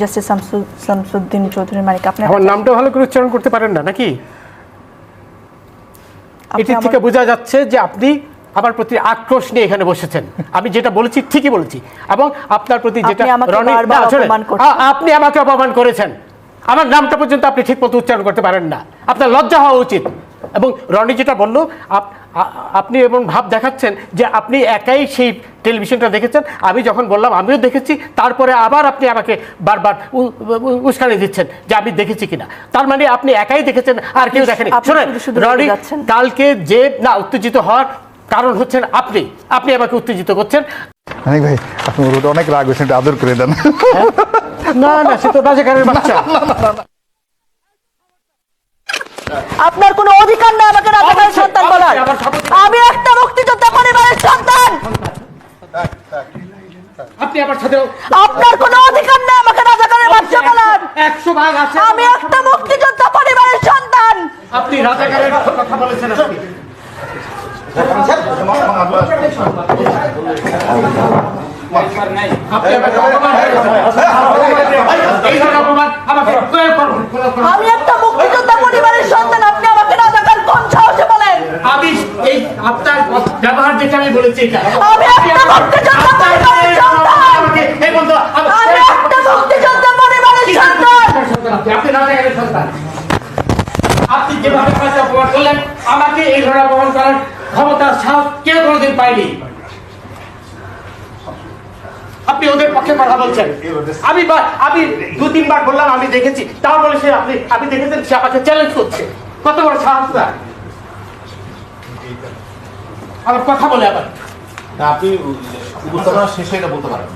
Justice Shamsuddin Chowdhury আপনার আমার নামটা ভালো করে উচ্চারণ করতে পারেন না নাকি? এটি থেকে বোঝা যাচ্ছে যে আপনি আমার প্রতি আক্রোশ নিয়ে এখানে বসেছেন। আমি যেটা বলেছি ঠিকই বলেছি। এবং আপনার প্রতি যেটা আপনি আমাকে অপমান করছেন। আপনি আমার নামটা পর্যন্ত আপনি ঠিক মতো উচ্চারণ করতে পারেন না। আপনার লজ্জা হওয়া উচিত। এবং রনি যেটা বলল আপনি এমন ভাব দেখাচ্ছেন যে আপনি একাই সেই টেলিভিশনটা দেখেছেন। আমি যখন বললাম আমিও দেখেছি। তারপরে আবার আপনি আমাকে বারবার উস্কানি দিচ্ছেন যে আমি দেখেছি কিনা। তার মানে আপনি একাই দেখেছেন আর কেউ দেখেনি। শোনেন শুধু শুধু রনি কালকে যে না উত্তেজিত হওয়ার কারণ হচ্ছেন আপনি। আপনি আমাকে উত্তেজিত করছেন। অনেক ভাই আপনি অনেক রাগ হয়েছেন আদর করে দেন। না না সে তো বাচ্চা। আপনার কোনো অধিকার নেই আমাকে রাজাকারের সন্তান বলার। আমি একটা মুক্তিযোদ্ধা পরিবারের সন্তান। আপনি আমার সাথে আপনার কোনো অধিকার নেই আমাকে রাজাকারের বাচ্চা বলার। একশো ভাগ আছে। আমি একটা মুক্তিযোদ্ধা পরিবারের সন্তান। আপনি রাজাকারের কথা বলেছেন আপনি আপনি আমাকে অপমান করেছেন। এই ধরনের অপমান আমাকে প্রয়োগ করুন, প্রয়োগ করুন। আমি একটা মুক্তিযোদ্ধা পরিবারের সন্তান আপনি আমাকে রাজাকার কোন সাহসে বলেন আমি এই আপনার ব্যবহার যেটা আমি বলেছি এটা। আমি একটা মুক্তিযোদ্ধা পরিবারের সন্তান। এই বন্ধু আমি- আমি একটা মুক্তিযোদ্ধা পরিবারের সন্তান। আপনি সন্তান। যেভাবে আমাকে অপমান করলেন আমাকে এই ধরনের অপমান করার ক্ষমতা সাহস কেউ কোনোদিন পায়নি। আপনি ওদের পক্ষে কথা বলছেন। আমি বা- আমি দু তিনবার বললাম আমি দেখেছি। তাও বলে সে আপনি আপনি দেখেছেন সে আমাকে চ্যালেঞ্জ করছে। কত বড় সাহস আমার কথা বলে আবার। না, আপনি উপস্থাপনা শেষে এটা বলতে পারেন।